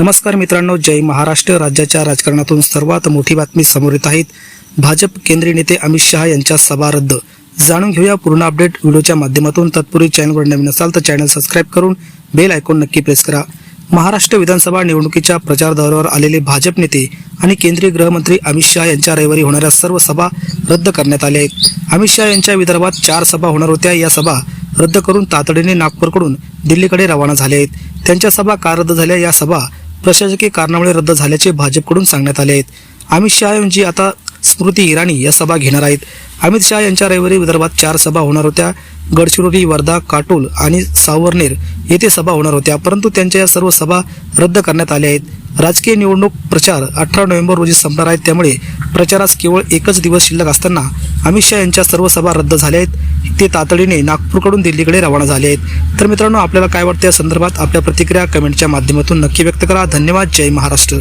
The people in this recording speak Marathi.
नमस्कार मित्रांनो जय महाराष्ट्र. राज्याच्या राजकारणातून सर्वात मोठी बातमी समोर येत आहेत. भाजप केंद्रीय नेते अमित शहा यांच्या सभा रद्द. जाणून घेऊया पूर्ण अपडेट व्हिडिओच्या माध्यमातून. तत्पूर्वी चॅनलवर नवीन असाल तर चॅनल सबस्क्राईब करून बेल आयकॉन नक्की प्रेस करा. महाराष्ट्र विधानसभा निवडणुकीच्या प्रचार दौऱ्यावर आलेले भाजप नेते आणि केंद्रीय गृहमंत्री अमित शहा यांच्या रविवारी होणाऱ्या सर्व सभा रद्द करण्यात आल्या आहेत. अमित शहा यांच्या विदर्भात चार सभा होणार होत्या. या सभा रद्द करून तातडीने नागपूरकडून दिल्लीकडे रवाना झाले आहेत. त्यांच्या सभा का रद्द झाल्या? या सभा प्रशासकीय कारणामुळे रद्द झाल्याचे भाजपकडून सांगण्यात आले आहेत. अमित शहा यांची आता स्मृती इराणी या सभा घेणार आहेत. अमित शहा यांच्या रविवारी विदर्भात चार सभा होणार होत्या. गडचिरोली वर्धा काटोल आणि सावरनेर येथे सभा होणार होत्या परंतु त्यांच्या या सर्व सभा रद्द करण्यात आल्या आहेत. राजकीय निवडणूक प्रचार अठरा नोव्हेंबर रोजी संपणार आहेत त्यामुळे प्रचारास केवळ एकच दिवस शिल्लक असताना अमित शहा यांच्या सर्व सभा रद्द झाल्या आहेत. ते तातडीने नागपूरकडून दिल्लीकडे रवाना झाले आहेत. तर मित्रांनो आपल्याला काय वाटतं या संदर्भात आपल्या प्रतिक्रिया कमेंटच्या माध्यमातून नक्की व्यक्त करा. धन्यवाद. जय महाराष्ट्र.